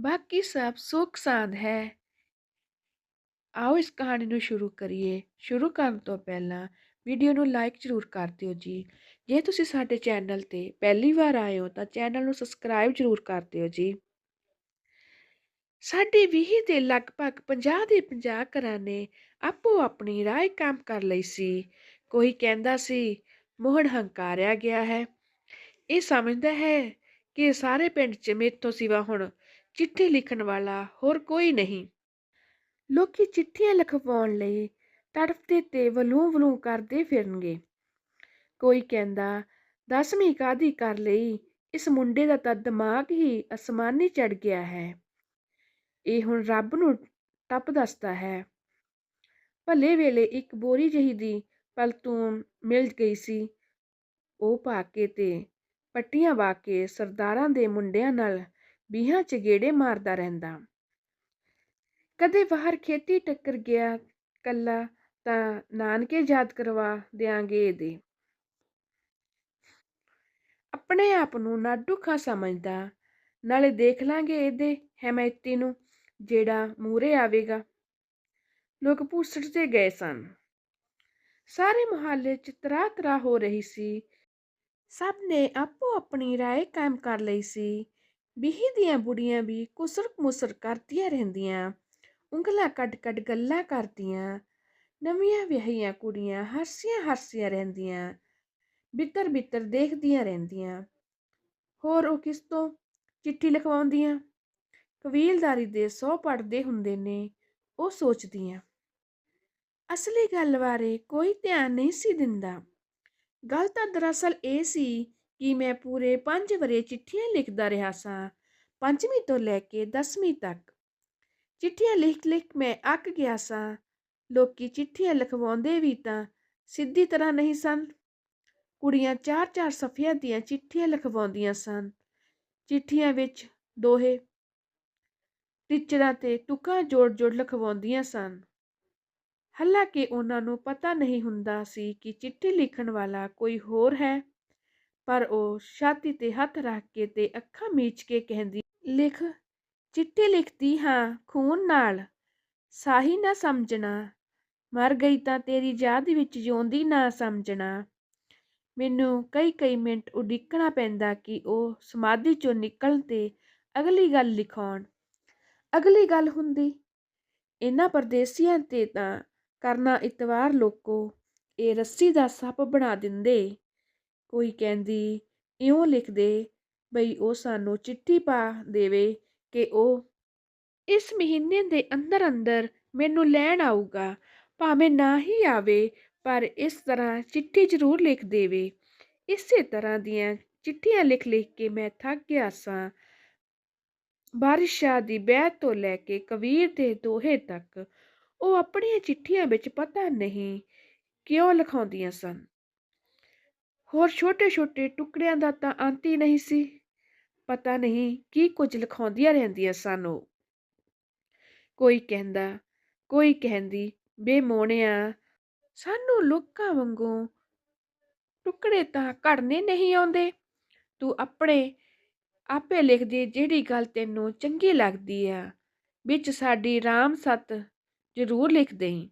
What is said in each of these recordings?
ਬਾਕੀ ਸਭ ਸੁੱਖ ਸਾਂਦ ਹੈ। ਆਓ ਇਸ ਕਹਾਣੀ ਨੂੰ ਸ਼ੁਰੂ ਕਰੀਏ। ਸ਼ੁਰੂ ਕਰਨ ਤੋਂ ਪਹਿਲਾਂ ਵੀਡੀਓ ਨੂੰ ਲਾਈਕ ਜ਼ਰੂਰ ਕਰ ਦਿਓ ਜੀ। ਜੇ ਤੁਸੀਂ ਸਾਡੇ ਚੈਨਲ ਤੇ ਪਹਿਲੀ ਵਾਰ ਆਏ ਹੋ ਤਾਂ ਚੈਨਲ ਨੂੰ ਸਬਸਕ੍ਰਾਈਬ ਜ਼ਰੂਰ ਕਰ ਦਿਓ ਜੀ। ਸਾਡੇ ਵੀਹ ਦੇ ਲਗਭਗ 50 ਦੇ 50 ਘਰਾਂ ਨੇ ਆਪੋ ਆਪਣੀ ਰਾਏ ਕੰਮ ਕਰ ਲਈ ਸੀ। ਕੋਈ ਕਹਿੰਦਾ ਸੀ, ਮੋਹਨ ਹੰਕਾਰਿਆ ਗਿਆ ਹੈ। ਇਹ ਸਮਝਦਾ ਹੈ ਕਿ ਸਾਰੇ ਪਿੰਡ 'ਚ ਮੇਥੋਂ ਸਿਵਾ ਹੁਣ ਚਿੱਠੀ ਲਿਖਣ ਵਾਲਾ ਹੋਰ ਕੋਈ ਨਹੀਂ। ਲੋਕੀ ਚਿੱਠੀਆਂ ਲਿਖਵਾਉਣ ਲਈ ਤੜਫਦੇ ਤੇ ਵਲੂ ਵਲੂ ਕਰਦੇ ਫਿਰਨਗੇ। ਕੋਈ ਕਹਿੰਦਾ, ਦਸਵੀਂ ਕਾਦੀ ਕਰ ਲਈ? ਇਸ ਮੁੰਡੇ ਦਾ ਤਾਂ ਦਿਮਾਗ ਹੀ ਅਸਮਾਨੀ ਚੜ ਗਿਆ ਹੈ। ਇਹ ਹੁਣ ਰੱਬ ਨੂੰ ਟੱਪ ਦੱਸਦਾ ਹੈ। ਭਲੇ ਵੇਲੇ ਇੱਕ ਬੋਰੀ ਜਹੀ ਦੀ ਪਲਤੂਨ ਮਿਲ ਗਈ ਸੀ। ਉਹ ਪਾ ਕੇ ਤੇ ਪੱਟੀਆਂ ਵਾ ਕੇ ਸਰਦਾਰਾਂ ਦੇ ਮੁੰਡਿਆਂ ਨਾਲ ਬੀਹਾਂ ਚ ਗੇੜੇ ਮਾਰਦਾ ਰਹਿੰਦਾ। ਕਦੇ ਬਾਹਰ ਖੇਤੀ ਟੱਕਰ ਗਿਆ ਕੱਲਾ ਤਾਂ ਨਾਨਕੇ ਯਾਦ ਕਰਵਾ ਦਿਆਂਗੇ ਇਹਦੇ। ਆਪਣੇ ਆਪ ਨੂੰ ਨਾਡੂਖਾ ਸਮਝਦਾ, ਨਾਲੇ ਦੇਖ ਲਾਂਗੇ ਇਹਦੇ ਹਮਾਇਤੀ ਨੂੰ ਜਿਹੜਾ ਮੂਰੇ ਆਵੇਗਾ। ਲੋਕ ਪੁੱਛਦੇ ਗਏ ਸਨ। ਸਾਰੇ ਮੁਹੱਲੇ ਚ ਤਰਾ ਤਰਾ ਹੋ ਰਹੀ ਸੀ। ਸਭ ਨੇ ਆਪੋ ਆਪਣੀ ਰਾਏ ਕਾਇਮ ਕਰ ਲਈ ਸੀ। ਬਿਹੀ ਦੀਆਂ ਬੁੜੀਆਂ ਵੀ ਕੁਸਰ ਮੁਸਰ ਕਰਦੀਆਂ ਰਹਿੰਦੀਆਂ, ਉਂਗਲਾਂ ਕੱਢ ਕੱਢ ਗੱਲਾਂ ਕਰਦੀਆਂ, ਨਵੀਆਂ ਵਿਆਹੀਆਂ ਕੁੜੀਆਂ ਹਰਸੀਆਂ ਹਰਸੀਆਂ ਰਹਿੰਦੀਆਂ ਬਿੱਤਰ ਬਿੱਤਰ ਦੇਖਦੀਆਂ ਰਹਿੰਦੀਆਂ। ਹੋਰ ਉਹ ਕਿਸ ਤੋਂ ਚਿੱਠੀ ਲਿਖਵਾਉਂਦੀਆਂ? ਕਬੀਲਦਾਰੀ ਦੇ ਸੌ ਪੜਦੇ ਹੁੰਦੇ ਨੇ, ਉਹ ਸੋਚਦੀਆਂ। ਅਸਲੀ ਗੱਲ ਬਾਰੇ ਕੋਈ ਧਿਆਨ ਨਹੀਂ ਸੀ ਦਿੰਦਾ। ਗੱਲ ਤਾਂ ਦਰਅਸਲ ਇਹ ਸੀ ਕਿ ਮੈਂ ਪੂਰੇ 5 ਵਰੇ ਚਿੱਠੀਆਂ ਲਿਖਦਾ ਰਿਹਾ ਸਾਂ, ਪੰਜਵੀਂ ਤੋਂ ਲੈ ਕੇ 10ਵੀਂ ਤੱਕ। ਚਿੱਠੀਆਂ ਲਿਖ ਲਿਖ ਮੈਂ ਅੱਕ ਗਿਆ ਸਾਂ। ਲੋਕੀ ਚਿੱਠੀਆਂ ਲਿਖਵਾਉਂਦੇ ਵੀ ਤਾਂ ਸਿੱਧੀ ਤਰ੍ਹਾਂ ਨਹੀਂ ਸਨ। ਕੁੜੀਆਂ ਚਾਰ ਚਾਰ ਸਫ਼ਿਆਂ ਦੀਆਂ ਚਿੱਠੀਆਂ ਲਿਖਵਾਉਂਦੀਆਂ ਸਨ। ਚਿੱਠੀਆਂ ਵਿੱਚ ਦੋਹੇ ਟੀਚਰਾਂ ਤੇ ਤੁਕਾਂ ਜੋੜ ਜੋੜ ਲਿਖਵਾਉਂਦੀਆਂ ਸਨ। ਹਾਲਾਂਕਿ ਉਹਨਾਂ ਨੂੰ ਪਤਾ ਨਹੀਂ ਹੁੰਦਾ ਸੀ ਕਿ ਚਿੱਠੀ ਲਿਖਣ ਵਾਲਾ ਕੋਈ ਹੋਰ ਹੈ। ਪਰ ਉਹ ਛਾਤੀ ਤੇ ਹੱਥ ਰੱਖ ਕੇ ਤੇ ਅੱਖਾਂ ਮੀਚ ਕੇ ਕਹਿੰਦੀ, ਲਿਖ, ਚਿੱਠੀ ਲਿਖਦੀ ਹਾਂ ਖੂਨ ਨਾਲ। ਸਾਹੀ ਨਾ ਸਮਝਣਾ। ਮਰ ਗਈ ਤਾਂ ਤੇਰੀ ਯਾਦ ਵਿੱਚ ਜਿਉਂਦੀ ਨਾ ਸਮਝਣਾ। ਮੈਨੂੰ ਕਈ ਕਈ ਮਿੰਟ ਉਡੀਕਣਾ ਪੈਂਦਾ ਕਿ ਉਹ ਸਮਾਧੀ ਚੋਂ ਨਿਕਲਣ ਤੇ ਅਗਲੀ ਗੱਲ ਲਿਖਾਉਣ। ਅਗਲੀ ਗੱਲ ਹੁੰਦੀ। ਇਹਨਾਂ ਪਰਦੇਸੀਆਂ ਤੇ ਤਾਂ ਕਰਨਾ ਇਤਵਾਰ ਲੋਕੋ ਇਹ ਰੱਸੀ ਦਾ ਸੱਪ ਬਣਾ ਦਿੰਦੇ। ਕੋਈ ਕਹਿੰਦੀ, ਇਉਂ ਲਿਖਦੇ ਬਈ ਉਹ ਸਾਨੂੰ ਚਿੱਠੀ ਪਾ ਦੇਵੇ ਕਿ ਉਹ ਇਸ ਮਹੀਨੇ ਦੇ ਅੰਦਰ ਅੰਦਰ ਮੈਨੂੰ ਲੈਣ ਆਊਗਾ। ਭਾਵੇਂ ਨਾ ਹੀ ਆਵੇ, ਪਰ ਇਸ ਤਰ੍ਹਾਂ ਚਿੱਠੀ ਜ਼ਰੂਰ ਲਿਖ ਦੇਵੇ। ਇਸੇ ਤਰ੍ਹਾਂ ਦੀਆਂ ਚਿੱਠੀਆਂ ਲਿਖ ਲਿਖ ਕੇ ਮੈਂ ਥੱਕ ਗਿਆ ਸਾਂ। ਬਾਰਿਸ਼ਾਂ ਦੀ ਬੈਤ ਤੋਂ ਲੈ ਕੇ ਕਬੀਰ ਦੇ ਦੋਹੇ ਤੱਕ ਉਹ ਆਪਣੀਆਂ ਚਿੱਠੀਆਂ ਵਿੱਚ ਪਤਾ ਨਹੀਂ ਕਿਉਂ ਲਿਖਾਉਂਦੀਆਂ ਸਨ। ਹੋਰ ਛੋਟੇ-ਛੋਟੇ ਟੁਕੜਿਆਂ ਦਾ ਤਾਂ ਅੰਤ ਹੀ ਨਹੀਂ ਸੀ। ਪਤਾ ਨਹੀਂ ਕੀ ਕੁਝ ਲਿਖਾਉਂਦੀਆਂ ਰਹਿੰਦੀਆਂ ਸਨ ਉਹ। ਕੋਈ ਕਹਿੰਦਾ, ਕੋਈ ਕਹਿੰਦੀ ਬੇਮੋਣਿਆ ਸਾਨੂੰ ਲੋਕਾਂ ਵਾਂਗੂ ਟੁਕੜੇ ਤਾਂ ਘੜਨੇ ਨਹੀਂ ਆਉਂਦੇ। ਤੂੰ ਆਪਣੇ, ਆਪੇ ਲਿਖਦੀ ਜਿਹੜੀ ਗੱਲ ਤੈਨੂੰ ਚੰਗੀ ਲੱਗਦੀ ਆ। ਵਿੱਚ ਸਾਡੀ ਰਾਮ ਸਤ ਜ਼ਰੂਰ ਲਿਖ ਦੇਈ।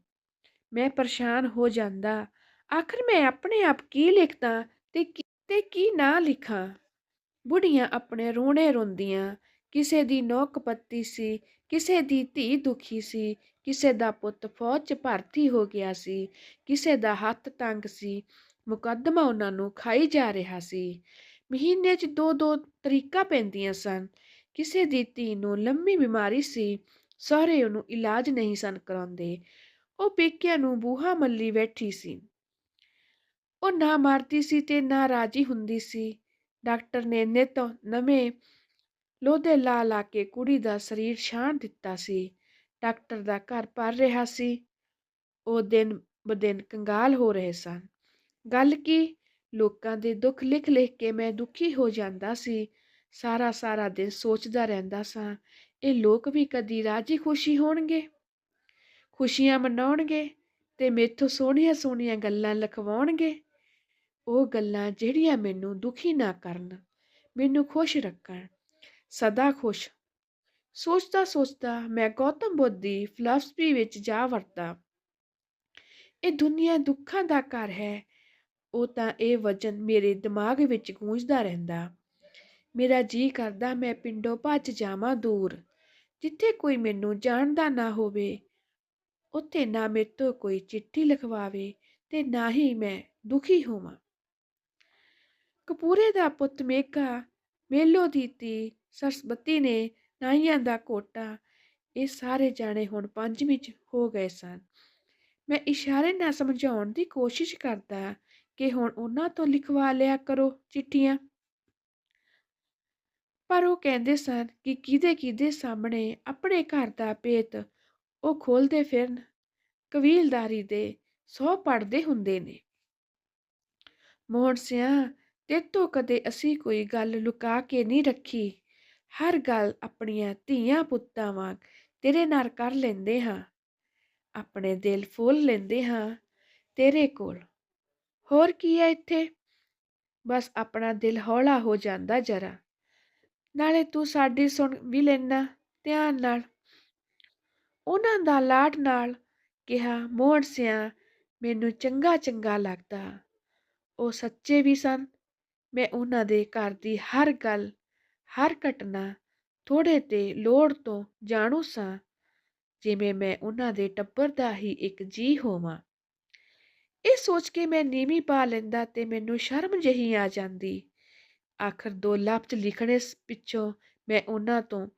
ਮੈਂ ਪਰੇਸ਼ਾਨ ਹੋ ਜਾਂਦਾ ਆਖਰ ਮੈਂ ਆਪਣੇ ਆਪ ਕੀ ਲਿਖਦਾ ਤੇ ਤੇ ਕੀ ਨਾ ਲਿਖਾਂ ਬੁੜੀਆਂ ਆਪਣੇ ਰੋਣੇ ਰੋਂਦੀਆਂ ਕਿਸੇ ਦੀ ਨੋਕ ਪੱਤੀ ਸੀ ਕਿਸੇ ਦੀ ਧੀ ਦੁਖੀ ਸੀ ਕਿਸੇ ਦਾ ਪੁੱਤ ਫੌਜ 'ਚ ਭਰਤੀ ਹੋ ਗਿਆ ਸੀ ਕਿਸੇ ਦਾ ਹੱਥ ਤੰਗ ਸੀ ਮੁਕੱਦਮਾ ਉਹਨਾਂ ਨੂੰ ਖਾਈ ਜਾ ਰਿਹਾ ਸੀ ਮਹੀਨੇ 'ਚ ਦੋ ਦੋ ਤਰੀਕਾ ਪੈਂਦੀਆਂ ਸਨ ਕਿਸੇ ਦੀ ਧੀ ਨੂੰ ਲੰਮੀ ਬਿਮਾਰੀ ਸੀ ਸਹੁਰੇ ਉਹਨੂੰ ਇਲਾਜ ਨਹੀਂ ਸਨ ਕਰਾਉਂਦੇ ਉਹ ਪੇਕਿਆਂ ਨੂੰ ਬੂਹਾ ਮੱਲੀ ਬੈਠੀ ਸੀ ਉਹ ਨਾ ਮਾਰਦੀ ਸੀ ਤੇ ਨਾ ਰਾਜੀ ਹੁੰਦੀ ਸੀ। ਡਾਕਟਰ ਨੇ ਨਿਤ ਨਵੇਂ ਲੋਦੇ ਲਾ ਲਾ ਕੇ ਕੁੜੀ ਦਾ ਸਰੀਰ ਛਾਣ ਦਿੱਤਾ ਸੀ। ਡਾਕਟਰ ਦਾ ਘਰ ਭਰ ਰਿਹਾ ਸੀ। ਉਹ ਦਿਨ ਬਦਿਨ ਕੰਗਾਲ ਹੋ ਰਹੇ ਸਨ। ਗੱਲ ਕੀ? ਲੋਕਾਂ ਦੇ ਦੁੱਖ ਲਿਖ ਲਿਖ ਕੇ ਮੈਂ ਦੁਖੀ ਹੋ ਜਾਂਦਾ ਸੀ। ਸਾਰਾ ਸਾਰਾ ਦਿਨ ਸੋਚਦਾ ਰਹਿੰਦਾ ਸਾਂ, ਇਹ ਲੋਕ ਵੀ ਕਦੀ ਰਾਜੀ ਖੁਸ਼ੀ ਹੋਣਗੇ? ਖੁਸ਼ੀਆਂ ਮਨਾਉਣਗੇ ਤੇ ਮੇਥੋਂ ਸੋਹਣੀਆਂ ਸੋਹਣੀਆਂ ਗੱਲਾਂ ਲਿਖਵਾਉਣਗੇ? ਉਹ ਗੱਲਾਂ ਜਿਹੜੀਆਂ ਮੈਨੂੰ ਦੁਖੀ ਨਾ ਕਰਨ, ਮੈਨੂੰ ਖੁਸ਼ ਰੱਖਣ, ਸਦਾ ਖੁਸ਼। ਸੋਚਦਾ ਸੋਚਦਾ ਮੈਂ ਗੌਤਮ ਬੁੱਧ ਦੀ ਫਿਲਾਸਫੀ ਵਿੱਚ ਜਾ ਵੜਦਾ। ਇਹ ਦੁਨੀਆ ਦੁੱਖਾਂ ਦਾ ਘਰ ਹੈ, ਉਹ ਤਾਂ ਇਹ ਵਚਨ ਮੇਰੇ ਦਿਮਾਗ ਵਿੱਚ ਗੂੰਜਦਾ ਰਹਿੰਦਾ। ਮੇਰਾ ਜੀ ਕਰਦਾ ਮੈਂ ਪਿੰਡੋਂ ਭੱਜ ਜਾਵਾਂ ਦੂਰ। ਜਿੱਥੇ ਕੋਈ ਮੈਨੂੰ ਜਾਣਦਾ ਨਾ ਹੋਵੇ, ਉੱਥੇ ਨਾ ਮੇਰੇ ਤੋਂ ਕੋਈ ਚਿੱਠੀ ਲਿਖਵਾਵੇ ਤੇ ਨਾ ਹੀ ਮੈਂ ਦੁਖੀ ਹੋਵਾਂ। ਕਪੂਰੇ ਦਾ ਪੁੱਤ ਮੇਘਾ, ਮੇਲੋ ਦੀ ਧੀ ਸਰਸਵਤੀ ਨੇ ਨਾਈਆਂ ਦਾ ਕੋਟਾ, ਇਹ ਸਾਰੇ ਜਾਣੇ ਹੁਣ ਪੰਜਵੀਂ ਚ ਹੋ ਗਏ ਸਨ। ਮੈਂ ਇਸ਼ਾਰੇ ਨਾਲ ਸਮਝਾਉਣ ਦੀ ਕੋਸ਼ਿਸ਼ ਕਰਦਾ ਕਿ ਹੁਣ ਉਹਨਾਂ ਤੋਂ ਲਿਖਵਾ ਲਿਆ ਕਰੋ ਚਿੱਠੀਆਂ। ਪਰ ਉਹ ਕਹਿੰਦੇ ਸਨ ਕਿ ਕਿਹਦੇ ਕਿਹਦੇ ਸਾਹਮਣੇ ਆਪਣੇ ਘਰ ਦਾ ਭੇਤ ਉਹ ਖੋਲਦੇ ਫਿਰਨ, ਕਬੀਲਦਾਰੀ ਦੇ ਸੌ ਪੜਦੇ ਹੁੰਦੇ ਨੇ। ਮੋਹਨ ਸਿਆ ਤੇਤੋਂ ਕਦੇ ਅਸੀਂ ਕੋਈ ਗੱਲ ਲੁਕਾ ਕੇ ਨਹੀਂ ਰੱਖੀ। ਹਰ ਗੱਲ ਆਪਣੀਆਂ ਧੀਆਂ ਪੁੱਤਾਂ ਵਾਂਗ ਤੇਰੇ ਨਾਲ ਕਰ ਲੈਂਦੇ ਹਾਂ। ਆਪਣੇ ਦਿਲ ਫੋਲ ਲੈਂਦੇ ਹਾਂ ਤੇਰੇ ਕੋਲ। ਹੋਰ ਕੀ ਹੈ ਇੱਥੇ? ਬਸ ਆਪਣਾ ਦਿਲ ਹੌਲਾ ਹੋ ਜਾਂਦਾ ਜਰਾ। ਨਾਲੇ ਤੂੰ ਸਾਡੀ ਸੁਣ ਵੀ ਲੈਣਾ ਧਿਆਨ ਨਾਲ। ਉਹਨਾਂ ਦਾ ਲਾਡ ਨਾਲ ਕਿਹਾ, ਮੋਹਣ ਸਿਆ, ਮੈਨੂੰ ਚੰਗਾ ਚੰਗਾ ਲੱਗਦਾ। ਉਹ ਸੱਚੇ ਵੀ ਸਨ ਮੈਂ ਉਹਨਾਂ ਦੇ ਘਰ ਦੀ ਹਰ ਗੱਲ, ਹਰ ਘਟਨਾ ਥੋੜੇ ਤੇ ਲੋੜ ਤੋਂ ਜਾਣੂ ਸਾਂ, ਜਿਵੇਂ ਮੈਂ ਉਹਨਾਂ ਦੇ ਟੱਬਰ ਦਾ ਹੀ ਇੱਕ ਜੀ ਹੋਵਾਂ। ਇਹ ਸੋਚ ਕੇ ਮੈਂ ਨੀਵੀਂ ਪਾ ਲੈਂਦਾ ਤੇ ਮੈਨੂੰ ਸ਼ਰਮ ਜਹੀ ਆ ਜਾਂਦੀ। ਆਖਰ ਦੋ ਲਫ਼ਜ਼ ਲਿਖਣੇ ਪਿੱਛੋਂ ਮੈਂ ਉਹਨਾਂ ਤੋਂ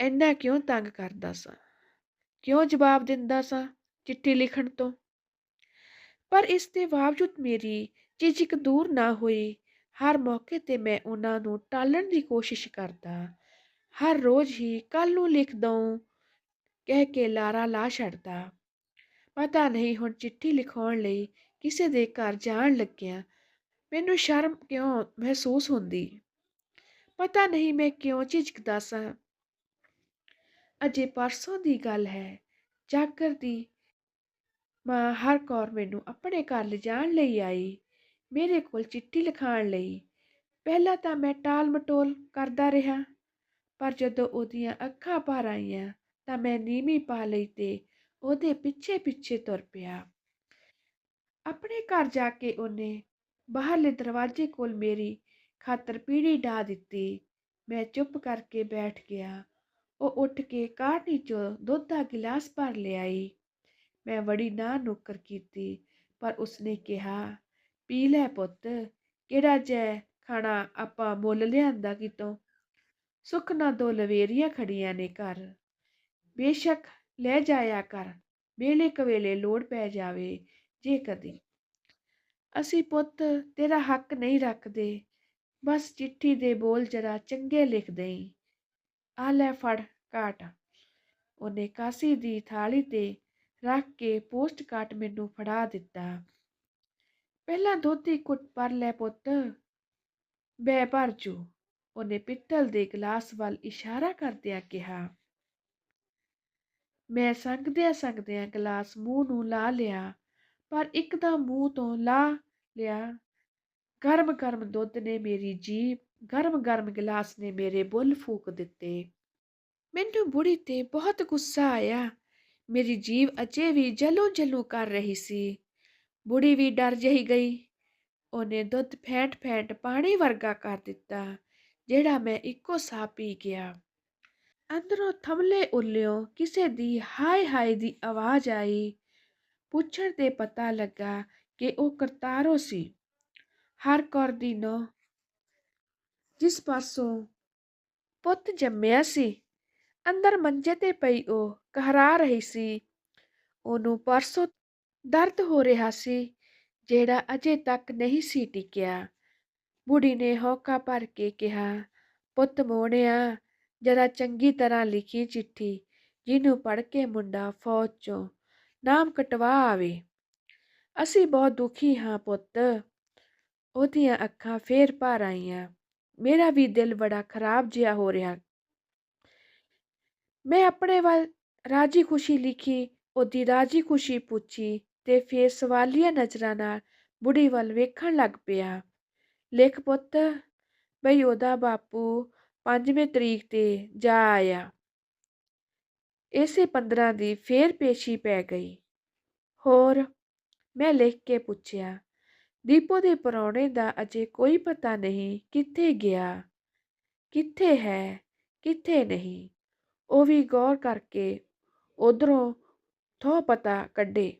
ਇੰਨਾ ਕਿਉਂ ਤੰਗ ਕਰਦਾ ਸਾਂ? ਕਿਉਂ ਜਵਾਬ ਦਿੰਦਾ ਸਾਂ ਚਿੱਠੀ ਲਿਖਣ ਤੋਂ? ਪਰ ਇਸ ਦੇ ਬਾਵਜੂਦ ਮੇਰੀ ਝਿਜਕ ਦੂਰ ਨਾ ਹੋਈ ਹਰ ਮੌਕੇ ਤੇ ਮੈਂ ਉਹਨਾਂ ਨੂੰ ਟਾਲਣ ਦੀ ਕੋਸ਼ਿਸ਼ ਕਰਦਾ। ਹਰ ਰੋਜ਼ ਹੀ ਕੱਲ ਨੂੰ ਲਿਖ ਦਊਂ, ਕਹਿ ਕੇ ਲਾਰਾ ਲਾ ਛੱਡਦਾ। ਪਤਾ ਨਹੀਂ ਹੁਣ ਚਿੱਠੀ ਲਿਖਾਉਣ ਲਈ ਕਿਸੇ ਦੇ ਘਰ ਜਾਣ ਲੱਗਿਆ ਮੈਨੂੰ ਸ਼ਰਮ ਕਿਉਂ ਮਹਿਸੂਸ ਹੁੰਦੀ? ਪਤਾ ਨਹੀਂ ਮੈਂ ਕਿਉਂ ਝਿਜਕਦਾ ਸਾਂ। ਅਜੇ ਪਰਸੋਂ ਦੀ ਗੱਲ ਹੈ। ਜਾਗਰ ਦੀ ਮਾਂ ਹਰ ਕੌਰ ਮੈਨੂੰ ਆਪਣੇ ਘਰ ਲਿਜਾਣ ਲਈ ਆਈ। ਮੇਰੇ ਕੋਲ ਚਿੱਠੀ ਲਿਖਾਣ ਲਈ। ਪਹਿਲਾਂ ਤਾਂ ਮੈਂ ਟਾਲ ਮਟੋਲ ਕਰਦਾ ਰਿਹਾ, ਪਰ ਜਦੋਂ ਉਹਦੀਆਂ ਅੱਖਾਂ ਭਰ ਆਈਆਂ ਤਾਂ ਮੈਂ ਨੀਵੀਂ ਪਾ ਲਈ ਤੇ ਉਹਦੇ ਪਿੱਛੇ ਪਿੱਛੇ ਤੁਰ ਪਿਆ। ਆਪਣੇ ਘਰ ਜਾ ਕੇ ਉਹਨੇ ਬਾਹਰਲੇ ਦਰਵਾਜ਼ੇ ਕੋਲ ਮੇਰੀ ਖਾਤਰ ਪੀੜੀ ਢਾ ਦਿੱਤੀ। ਮੈਂ ਚੁੱਪ ਕਰਕੇ ਬੈਠ ਗਿਆ। ਉਹ ਉੱਠ ਕੇ ਕਾਹਟੀ ਚੋਂ ਦੁੱਧ ਦਾ ਗਿਲਾਸ ਭਰ ਲਿਆਈ। ਮੈਂ ਬੜੀ ਨਾ ਨੁੱਕਰ ਕੀਤੀ, ਪਰ ਉਸਨੇ ਕਿਹਾ ਪੀ ਲੈ ਪੁੱਤ, ਕਿਹੜਾ ਜੈ ਖਾਣਾ ਆਪਾਂ ਮੁੱਲ ਲਿਆਂਦਾ ਕਿਤੋਂ? ਸੁੱਖ ਨਾ ਦੋ ਲਵੇਰੀਆਂ ਖੜੀਆਂ ਨੇ ਘਰ। ਬੇਸ਼ੱਕ ਲੈ ਜਾਇਆ ਕਰ ਵੇਲੇ ਕਵੇਲੇ ਲੋੜ ਪੈ ਜਾਵੇ ਜੇ ਕਦੀ। ਅਸੀਂ ਪੁੱਤ, ਤੇਰਾ ਹੱਕ ਨਹੀਂ ਰੱਖਦੇ। ਬਸ ਚਿੱਠੀ ਦੇ ਬੋਲ ਜਰਾ ਚੰਗੇ ਲਿਖ ਦੇਈਂ। ਆ ਲੈ ਫੜ ਕਾਟ ਉਹਨੇ ਕਾਸੀ ਦੀ ਥਾਲੀ ਤੇ ਰੱਖ ਕੇ ਪੋਸਟ ਕਾਟ ਮੈਨੂੰ ਫੜਾ ਦਿੱਤਾ। ਪਹਿਲਾਂ ਦੁੱਧ ਦੀ ਘੁੱਟ ਭਰ ਲੈ ਪੁੱਤ। ਬੈ ਭਰ ਜੂ। ਉਹਨੇ ਪਿੱਤਲ ਦੇ ਗਲਾਸ ਵੱਲ ਇਸ਼ਾਰਾ ਕਰਦਿਆਂ ਕਿਹਾ। ਮੈਂ ਸੰਗਦਿਆਂ ਸੰਗਦਿਆਂ ਗਲਾਸ ਮੂੰਹ ਨੂੰ ਲਾ ਲਿਆ, ਪਰ ਇੱਕਦਮ ਮੂੰਹ ਤੋਂ ਲਾ ਲਿਆ। ਗਰਮ ਗਰਮ ਦੁੱਧ ਨੇ ਮੇਰੀ ਜੀਭ ਗਰਮ ਗਰਮ ਗਲਾਸ ਨੇ ਮੇਰੇ ਬੁੱਲ ਫੂਕ ਦਿੱਤੇ। ਮੈਨੂੰ ਬੁੜੀ ਤੇ ਬਹੁਤ ਗੁੱਸਾ ਆਇਆ। ਮੇਰੀ ਜੀਵ ਅਜੇ ਵੀ ਜਲੋ ਜਲੂ ਕਰ ਰਹੀ ਸੀ। ਬੁੜੀ ਵੀ ਡਰ ਜਹੀ ਗਈ। ਉਹਨੇ ਦੁੱਧ ਫੈਂਟ ਫੈਂਟ ਪਾਣੀ ਵਰਗਾ ਕਰ ਦਿੱਤਾ, ਜਿਹੜਾ ਮੈਂ ਇੱਕੋ ਸਾਹ ਪੀ ਗਿਆ। ਅੰਦਰੋਂ ਥਮਲੇ ਉੱਲਿਓ ਕਿਸੇ ਦੀ ਹਾਏ ਹਾਏ ਦੀ ਆਵਾਜ਼ ਆਈ। ਪੁੱਛਣ ਤੇ ਪਤਾ ਲੱਗਾ ਕਿ ਉਹ ਕਰਤਾਰੋ ਸੀ। ਹਰ ਕੌਰ ਦੀ ਨੋ ਜਿਸ ਪਾਸੋਂ ਪੁੱਤ ਜੰਮਿਆ ਸੀ, ਅੰਦਰ ਮੰਜੇ ਤੇ ਪਈ ਉਹ ਕਹਰਾ ਰਹੀ ਸੀ। ਉਹਨੂੰ ਪਰਸੋਂ ਦਰਦ ਹੋ ਰਿਹਾ ਸੀ, ਜਿਹੜਾ ਅਜੇ ਤੱਕ ਨਹੀਂ ਸੀ ਟਿਕਿਆ। ਬੁੜੀ ਨੇ ਹੌਕਾ ਭਰ ਕੇ ਕਿਹਾ, ਪੁੱਤ ਮੋੜਿਆ, ਜਰਾ ਚੰਗੀ ਤਰ੍ਹਾਂ ਲਿਖੀ ਚਿੱਠੀ, ਜਿਹਨੂੰ ਪੜ੍ਹ ਕੇ ਮੁੰਡਾ ਫੌਜ ਚੋਂ ਨਾਮ ਕਟਵਾ ਆਵੇ। ਅਸੀਂ ਬਹੁਤ ਦੁਖੀ ਹਾਂ ਪੁੱਤ। ਉਹਦੀਆਂ ਅੱਖਾਂ ਫੇਰ ਭਰ ਆਈਆਂ। ਮੇਰਾ ਵੀ ਦਿਲ ਬੜਾ ਖਰਾਬ ਜਿਹਾ ਹੋ ਰਿਹਾ। ਮੈਂ ਆਪਣੇ ਵੱਲ ਰਾਜੀ ਖੁਸ਼ੀ ਲਿਖੀ, ਉਹਦੀ ਰਾਜੀ ਖੁਸ਼ੀ ਪੁੱਛੀ ਤੇ ਫੇਰ ਸਵਾਲੀਆ ਨਜ਼ਰਾਂ ਨਾਲ ਬੁੜੀ ਵੱਲ ਵੇਖਣ ਲੱਗ ਪਿਆ। ਲਿਖ ਪੁੱਤ, ਬਈ ਉਹਦਾ ਬਾਪੂ ਪੰਜਵੇਂ ਤਰੀਕ ਤੇ ਜਾ ਆਇਆ। ਇਸੇ 15 ਦੀ ਫੇਰ ਪੇਸ਼ੀ ਪੈ ਗਈ। ਹੋਰ, ਮੈਂ ਲਿਖ ਕੇ ਪੁੱਛਿਆ, ਦੀਪੋ ਦੇ ਪਰੌਣੇ ਦਾ ਅਜੇ ਕੋਈ ਪਤਾ ਨਹੀਂ ਕਿੱਥੇ ਗਿਆ। ਕਿੱਥੇ ਹੈ, ਕਿੱਥੇ ਨਹੀਂ, ਉਹ ਵੀ ਗੌਰ ਕਰਕੇ ਉਧਰੋਂ ਥੋ ਪਤਾ ਕੱਢੇ।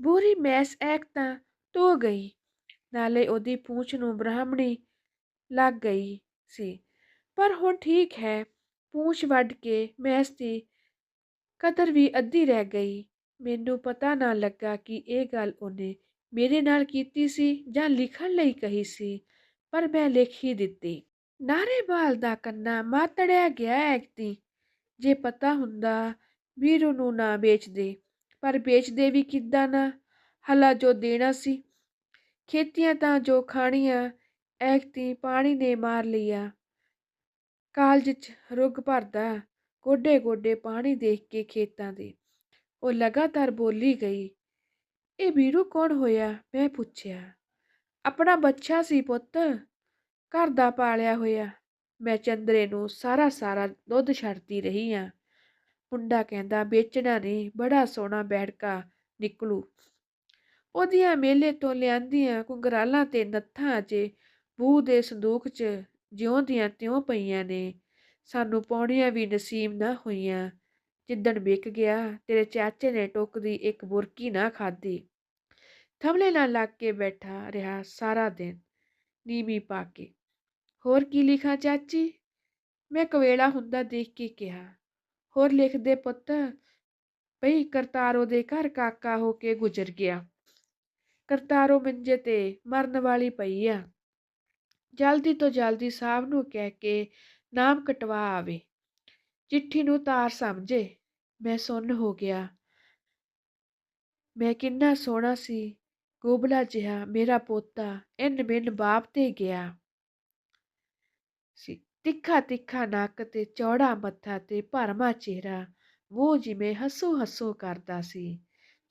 ਬੁਰੀ ਮੈਸ ਐਕ ਤਾਂ ਧੋ ਗਈ, ਨਾਲੇ ਉਹਦੀ ਪੂੰਛ ਨੂੰ ਬ੍ਰਾਹਮਣੀ ਲੱਗ ਗਈ ਸੀ। ਪਰ ਹੁਣ ਠੀਕ ਹੈ, ਪੂੰਛ ਵੱਢ ਕੇ ਮੈਸ ਦੀ ਕਦਰ ਵੀ ਅੱਧੀ ਰਹਿ ਗਈ। ਮੈਨੂੰ ਪਤਾ ਨਾ ਲੱਗਾ ਕਿ ਇਹ ਗੱਲ ਉਹਨੇ ਮੇਰੇ ਨਾਲ ਕੀਤੀ ਸੀ ਜਾਂ ਲਿਖਣ ਲਈ ਕਹੀ ਸੀ, ਪਰ ਮੈਂ ਲਿਖ ਹੀ ਦਿੱਤੀ ਨਾਰੇਵਾਲ ਦਾ ਕੰਨਾ ਮਾਤੜਿਆ ਗਿਆ ਐਕਤੀ। ਜੇ ਪਤਾ ਹੁੰਦਾ ਵੀਰੂ ਨੂੰ ਨਾ ਵੇਚਦੇ। ਪਰ ਵੇਚਦੇ ਵੀ ਕਿੱਦਾਂ ਨਾ? ਹਲਾ ਜੋ ਦੇਣਾ ਸੀ। ਖੇਤੀਆਂ ਤਾਂ ਜੋ ਖਾਣੀਆਂ ਐਕਤੀ ਪਾਣੀ ਨੇ ਮਾਰ ਲਿਆ ਕਾਲਜ 'ਚ ਰੁੱਗ ਭਰਦਾ ਗੋਡੇ ਗੋਡੇ ਪਾਣੀ ਦੇਖ ਕੇ ਖੇਤਾਂ ਦੇ। ਉਹ ਲਗਾਤਾਰ ਬੋਲੀ ਗਈ, ਇਹ ਵੀਰੂ ਕੌਣ ਹੋਇਆ? ਮੈਂ ਪੁੱਛਿਆ। ਆਪਣਾ ਬੱਚਾ ਸੀ ਪੁੱਤ, ਘਰ ਦਾ ਪਾਲਿਆ ਹੋਇਆ। ਮੈਂ ਚੰਦਰੇ ਨੂੰ ਸਾਰਾ ਸਾਰਾ ਦੁੱਧ ਛੱਡਦੀ ਰਹੀ ਆ। ਮੁੰਡਾ ਕਹਿੰਦਾ, ਵੇਚਣਾ ਨਹੀਂ, ਬੜਾ ਸੋਹਣਾ ਬੈਠਕਾ ਨਿਕਲੂ। ਉਹਦੀਆਂ ਮੇਲੇ ਤੋਂ ਲਿਆਂਦੀਆਂ ਕੁੰਗਰਾਲਾਂ ਤੇ ਨੱਥਾਂ ਅਜੇ ਬੂ ਦੇ ਸੰਦੂਕ 'ਚ ਜਿਉਂ ਦੀਆਂ ਤਿਉਂ ਪਈਆਂ ਨੇ। ਸਾਨੂੰ ਪੌਣੀਆਂ ਵੀ ਨਸੀਬ ਨਾ ਹੋਈਆਂ। ਜਿੱਦਣ ਵਿਕ ਗਿਆ, ਤੇਰੇ ਚਾਚੇ ਨੇ ਟੁੱਕ ਦੀ ਇੱਕ ਬੁਰਕੀ ਨਾ ਖਾਧੀ। ਥਮਲੇ ਨਾਲ ਲੱਗ ਕੇ ਬੈਠਾ ਰਿਹਾ ਸਾਰਾ ਦਿਨ ਨੀਵੀਂ ਪਾ ਕੇ। ਹੋਰ ਕੀ ਲਿਖਾਂ ਚਾਚੀ? ਮੈਂ ਕਵੇਲਾ ਹੁੰਦਾ ਦੇਖ ਕੇ ਕਿਹਾ। ਹੋਰ ਲਿਖਦੇ ਪੁੱਤ, ਭਈ ਕਰਤਾਰੋ ਦੇ ਘਰ ਕਾਕਾ ਹੋ ਕੇ ਗੁਜ਼ਰ ਗਿਆ। ਕਰਤਾਰੋ ਮੰਜੇ ਤੇ ਮਰਨ ਵਾਲੀ ਪਈ ਆ। ਜਲਦੀ ਤੋਂ ਜਲਦੀ ਸਾਹਿਬ ਨੂੰ ਕਹਿ ਕੇ ਨਾਮ ਕਟਵਾ ਆਵੇ। ਚਿੱਠੀ ਨੂੰ ਤਾਰ ਸਮਝੇ। ਮੈਂ ਸੁੰਨ ਹੋ ਗਿਆ। ਮੈਂ ਕਿੰਨਾ ਸੋਹਣਾ ਸੀ, ਗੋਬਲਾ ਜਿਹਾ ਮੇਰਾ ਪੋਤਾ ਇੰਨ ਬਿੰਨ ਬਾਪ ਤੇ ਗਿਆ। ਸੀ ਤਿੱਖਾ ਤਿੱਖਾ ਨੱਕ ਤੇ ਚੌੜਾ ਮੱਥਾ ਤੇ ਭਰਮਾ ਚਿਹਰਾ ਉਹ ਜਿਵੇਂ ਹੱਸੋ ਹੱਸੋ ਕਰਦਾ ਸੀ।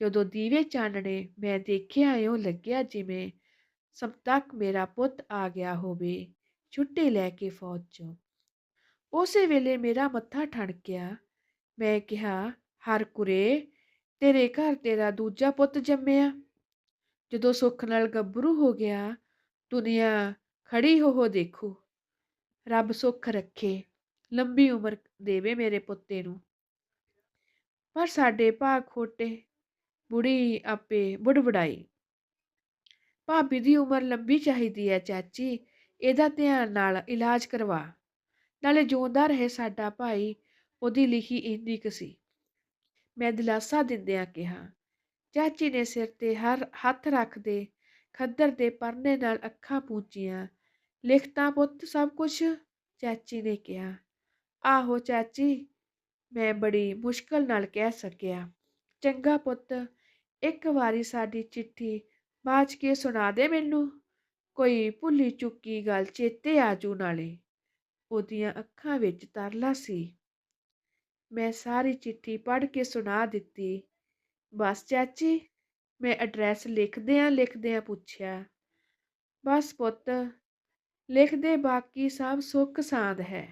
ਜਦੋਂ ਦੀਵੇ ਚਾਨਣੇ ਮੈਂ ਦੇਖਿਆ, ਇਉਂ ਲੱਗਿਆ ਜਿਵੇਂ ਸਭ ਤੱਕ ਮੇਰਾ ਪੁੱਤ ਆ ਗਿਆ ਹੋਵੇ, ਛੁੱਟੀ ਲੈ ਕੇ ਫੌਜ ਚੋਂ। ਉਸੇ ਵੇਲੇ ਮੇਰਾ ਮੱਥਾ ਠਣਕਿਆ। ਮੈਂ ਕਿਹਾ, ਹਰ ਕੁਰੇ, ਤੇਰੇ ਘਰ ਤੇਰਾ ਦੂਜਾ ਪੁੱਤ ਜੰਮਿਆ। ਜਦੋਂ ਸੁੱਖ ਨਾਲ ਗੱਭਰੂ ਹੋ ਗਿਆ, ਦੁਨੀਆ ਖੜੀ ਹੋ ਹੋ ਦੇਖੋ। ਰੱਬ ਸੁੱਖ ਰੱਖੇ, ਲੰਬੀ ਉਮਰ ਦੇਵੇ ਮੇਰੇ ਪੁੱਤੇ ਨੂੰ। ਪਰ ਸਾਡੇ ਭਾਗ ਖੋਟੇ, ਬੁੜੀ ਆਪੇ ਬੁੜਬੜਾਈ। ਭਾਬੀ ਦੀ ਉਮਰ ਲੰਬੀ ਚਾਹੀਦੀ ਹੈ ਚਾਚੀ, ਇਹਦਾ ਧਿਆਨ ਨਾਲ ਇਲਾਜ ਕਰਵਾ। ਨਾਲੇ ਜਿਉਂਦਾ ਰਹੇ ਸਾਡਾ ਭਾਈ, ਉਹਦੀ ਲਿਖੀ ਇੰਨੀ ਕੁ ਸੀ। ਮੈਂ ਦਿਲਾਸਾ ਦਿੰਦਿਆਂ ਕਿਹਾ, ਚਾਚੀ ਨੇ ਸਿਰ ਤੇ ਹਰ, ਹੱਥ ਰੱਖਦੇ ਖੱਦਰ ਦੇ ਪਰਨੇ ਨਾਲ ਅੱਖਾਂ ਪੂੰਚੀਆਂ ਲਿਖਤਾ ਪੁੱਤ ਸਭ ਕੁਝ ਚਾਚੀ ਨੇ ਕਿਹਾ। ਆਹੋ ਚਾਚੀ, ਮੈਂ ਬੜੀ ਮੁਸ਼ਕਲ ਨਾਲ ਕਹਿ ਸਕਿਆ। ਚੰਗਾ ਪੁੱਤ, ਇੱਕ ਵਾਰੀ ਸਾਡੀ ਚਿੱਠੀ ਬਾਜ ਕੇ ਸੁਣਾ ਦੇ ਮੈਨੂੰ। ਕੋਈ ਭੁੱਲੀ ਚੁੱਕੀ ਗੱਲ ਚੇਤੇ ਆਜੂ ਨਾਲੇ। ਉਹਦੀਆਂ ਅੱਖਾਂ ਵਿੱਚ ਤਰਲਾ ਸੀ। ਮੈਂ ਸਾਰੀ ਚਿੱਠੀ ਪੜ੍ਹ ਕੇ ਸੁਣਾ ਦਿੱਤੀ। ਬਸ ਚਾਚੀ, ਮੈਂ ਐਡਰੈਸ ਲਿਖਦਿਆਂ ਲਿਖਦਿਆਂ ਪੁੱਛਿਆ। ਬਸ ਪੁੱਤ ਲਿਖਦੇ ਬਾਕੀ ਸਭ ਸੁੱਖ ਸਾਂਦ ਹੈ।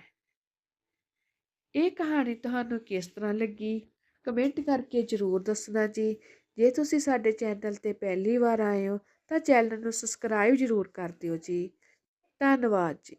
ਇਹ ਕਹਾਣੀ ਤੁਹਾਨੂੰ ਕਿਸ ਤਰ੍ਹਾਂ ਲੱਗੀ? ਕਮੈਂਟ ਕਰਕੇ ਜ਼ਰੂਰ ਦੱਸਣਾ ਜੀ। ਜੇ ਤੁਸੀਂ ਸਾਡੇ ਚੈਨਲ ਤੇ ਪਹਿਲੀ ਵਾਰ ਆਏ ਹੋ ਤਾਂ ਚੈਨਲ ਨੂੰ ਸਬਸਕ੍ਰਾਈਬ ਜ਼ਰੂਰ ਕਰ ਦਿਓ ਜੀ। ਧੰਨਵਾਦ ਜੀ।